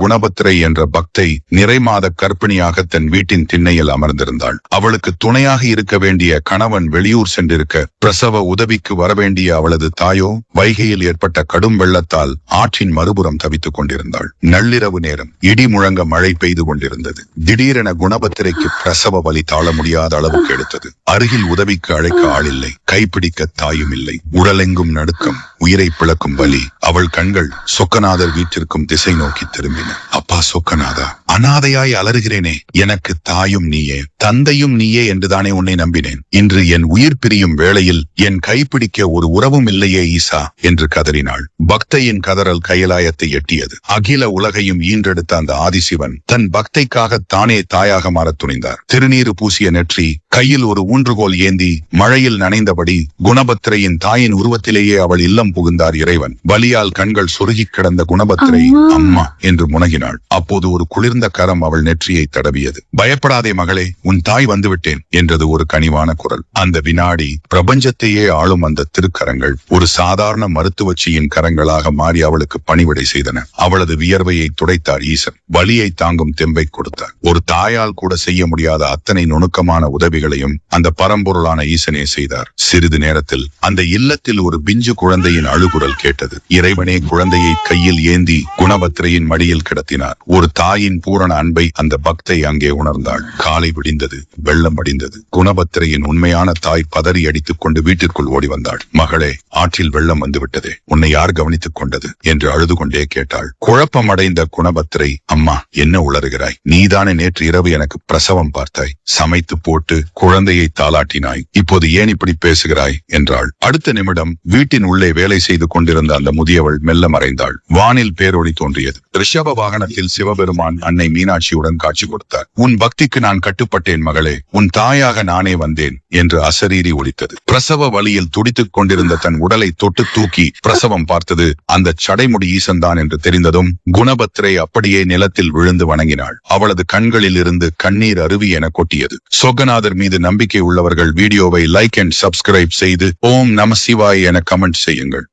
குணபத்திரை என்ற பக்தை நிறைமாத கற்பிணியாக தன் வீட்டின் திண்ணையில் அமர்ந்திருந்தாள். அவளுக்கு துணையாக இருக்க வேண்டிய கணவன் வெளியூர் சென்றிருக்க பிரசவ உதவிக்கு வரவேண்டிய அவளது தாயோ வைகையில் ஏற்பட்ட கடும் வெள்ளத்தால் ஆற்றின் மறுபுறம் தவித்துக் கொண்டிருந்தாள். நள்ளிரவு நேரம் இடி முழங்க மழை பெய்து கொண்டிருந்தது. திடீரென குணபத்திரைக்கு பிரசவ வலி தாழ முடியாத அளவுக்கு எடுத்தது. அருகில் உதவிக்கு அழைக்க ஆளில்லை. கைப்பிடிக்க தாயும் இல்லை உடலெங்கும் நடுக்கம் உயிரை பிளக்கும் வலி. அவள் கண்கள் சொக்கநாதர் வீட்டிற்கும் திசை நோக்கி திரும்பின. அப்பா சொக்கநாதா அனாதையாய் அலறுகிறேனே. எனக்கு தாயும் நீயே தந்தையும் நீயே என்றுதானே உன்னை நம்பினேன். இன்று என் உயிர் பிரியும் வேளையில் என் கைப்பிடிக்க ஒரு உறவும் இல்லையே ஈசா என்று கதறினாள். பக்தையின் கதறல் கையலாயத்தை எட்டியது. அகில உலகையும் ஈன்றெடுத்த அந்த ஆதிசிவன் தன் பக்தைக்காக தானே தாயாக மாறத் துணிந்தார். திருநீறு பூசிய நெற்றி கையில் ஒரு ஊன்றுகோல் ஏந்தி மழையில் நனைந்தபடி குணபத்திரையின் தாயின் உருவத்திலேயே அவள் இல்லம் புகுந்தார் இறைவன். பலியால் கண்கள் சொருகி கிடந்த குணபத்திரை அம்மா. அம்மா என்று முனகினாள். அப்போது ஒரு குளிர்ந்த கரம் அவள் நெற்றியை தடவியது. பயப்படாதே மகளே உன் தாய் வந்துவிட்டேன் என்றது ஒரு கனிவான குரல். அந்த வினாடி பிரபஞ்சத்தையே ஆளும் அந்த திருக்கரங்கள் ஒரு சாதாரண மருத்துவச்சியின் கரங்களாக மாறி அவளுக்கு பணிவிடை செய்தன. அவளது வியர்வையை துடைத்தார் ஈசன். வலியை தாங்கும் தெம்பை கொடுத்தார். ஒரு தாயால் கூட செய்ய முடியாத அத்தனை நுணுக்கமான உதவிகளையும் அந்த பரம்பொருளான ஈசனே செய்தார். சிறிது நேரத்தில் அந்த இல்லத்தில் ஒரு பிஞ்சு குழந்தையின் அழுகுரல் கேட்டது. இறைவனே குழந்தையை கையில் ஏந்தி குணபத்திரையின் மடியில் கிடத்தினார். ஒரு தாயின் பூரண அன்பை அந்த பக்தை அங்கே உணர்ந்தாள். காலை விடிந்தது வெள்ளம் அடிந்தது. குணபத்திரையின் உண்மையான தாய் பதறி அடித்துக் கொண்டு வீட்டிற்குள் ஓடி வந்தாள். மகளே ஆற்றில் வெள்ளம் வந்துவிட்டதே. உன்னை யார் கவனித்துக் கொண்டது? என்று அழுது கொண்டே கேட்டாள். குழப்பமடைந்த குணபத்திரை அம்மா என்ன உளறுகிறாய்? நீதானே நேற்று இரவு எனக்கு பிரசவம் பார்த்தாய். சமைத்து போட்டு குழந்தையை தாளாட்டினாய். இப்போது ஏன் இப்படி பேசுகிறாய் என்றாள். அடுத்த நிமிடம் வீட்டின் உள்ளே வேலை செய்து கொண்டிருந்த அந்த முதியவள் மெல்ல மறைந்தாள். வானில் பேரொளி தோன்றியது. ரிஷப வாகனத்தில் சிவபெருமான் அன்னை மீனாட்சியுடன் காட்சி கொடுத்தார். உன் பக்திக்கு நான் கட்டுப்பட்டேன் மகளே. உன் தாயாக நானே வந்தேன் என்று அசரீரி ஒலித்தது. பிரசவ வழியில் துடித்துக் கொண்டிருந்த தன் உடலை தொட்டு தூக்கி பிரசவம் பார்த்தது அந்த சடைமுடி ஈசன்தான் என்று தெரிந்ததும் குணபத்திரை அப்படியே நிலத்தில் விழுந்து வணங்கினாள். அவளது கண்களில் இருந்து கண்ணீர் அருவி என கொட்டியது. சொகநாதர் மீது நம்பிக்கை உள்ளவர்கள் வீடியோவை லைக் அண்ட் சப்ஸ்கிரைப் சப்ஸ்கிரைப் செய்து ஓம் நம சிவாய் என கமெண்ட் செய்யுங்கள்.